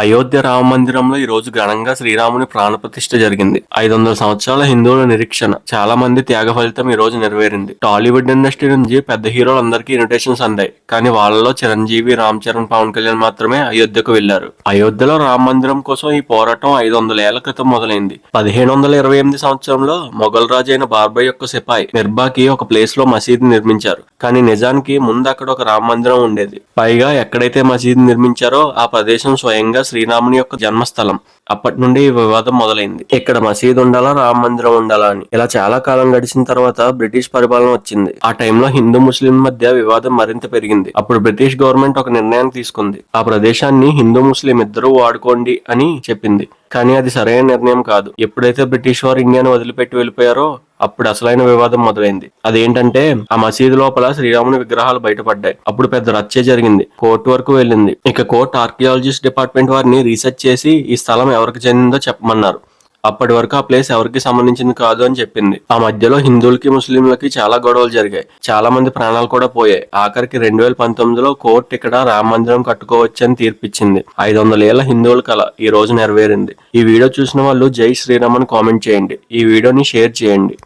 అయోధ్య రామ మందిరంలో ఈ రోజు ఘనంగా శ్రీరాముని ప్రాణప్రతిష్ఠ జరిగింది. ఐదు వందల సంవత్సరాల హిందువుల నిరీక్షణ. చాలా మంది త్యాగ ఫలితం ఈ రోజు నెరవేరింది. టాలీవుడ్ ఇండస్ట్రీ నుంచి పెద్ద హీరోలందరికీ ఇన్విటేషన్స్ అందాయి. కానీ వాళ్ళలో చిరంజీవి రామ్ చరణ్ పవన్ కళ్యాణ్ మాత్రమే అయోధ్యకు వెళ్ళారు అయోధ్యలో రామ మందిరం కోసం ఈ పోరాటం ఐదు వందల ఏళ్ళ క్రితం మొదలైంది. పదిహేను వందల ఇరవై ఎనిమిది సంవత్సరంలో మొఘల్ రాజు అయిన బార్బై యొక్క సిపాయి మిర్బాకి ఒక ప్లేస్లో మసీదు నిర్మించారు. కానీ నిజానికి ముందు అక్కడ ఒక రామ మందిరం ఉండేది. పైగా ఎక్కడైతే మసీదు నిర్మించారో ఆ ప్రదేశం స్వయంగా శ్రీరాముని యొక్క జన్మస్థలం. అప్పటి నుండి ఈ వివాదం మొదలైంది. ఇక్కడ మసీదు ఉండాలా రామ మందిరం ఉండాలా అని. ఇలా చాలా కాలం గడిచిన తర్వాత బ్రిటిష్ పరిపాలన వచ్చింది. ఆ టైంలో హిందూ ముస్లిం మధ్య వివాదం మరింత పెరిగింది. అప్పుడు బ్రిటిష్ గవర్నమెంట్ ఒక నిర్ణయం తీసుకుంది. ఆ ప్రదేశాన్ని హిందూ ముస్లిం ఇద్దరూ వాడుకోండి అని చెప్పింది. కానీ అది సరైన నిర్ణయం కాదు. ఎప్పుడైతే బ్రిటిష్ వారు ఇండియాను వదిలిపెట్టి వెళ్ళిపోయారో అప్పుడు అసలైన వివాదం మొదలైంది. అదేంటంటే ఆ మసీదు లోపల శ్రీరాముని విగ్రహాలు బయటపడ్డాయి. అప్పుడు పెద్ద రచ్చే జరిగింది. కోర్టు వరకు వెళ్ళింది. ఇక కోర్టు ఆర్కియాలజిస్ట్ డిపార్ట్మెంట్ వారిని రీసెర్చ్ చేసి ఈ స్థలం ఎవరికి చెందిందో చెప్పమన్నారు. అప్పటి వరకు ఆ ప్లేస్ ఎవరికి సంబంధించింది కాదు అని చెప్పింది. ఆ మధ్యలో హిందువులకి ముస్లింలకి చాలా గొడవలు జరిగాయి. చాలా మంది ప్రాణాలు కూడా పోయాయి. ఆఖరికి రెండు వేల పంతొమ్మిదిలో కోర్టు ఇక్కడ రామ మందిరం కట్టుకోవచ్చని తీర్పిచ్చింది. ఐదు వందల ఏళ్ళ హిందువుల కళ ఈ రోజు నెరవేరింది. ఈ వీడియో చూసిన వాళ్ళు జై శ్రీరామ్ అని కామెంట్ చేయండి. ఈ వీడియోని షేర్ చేయండి.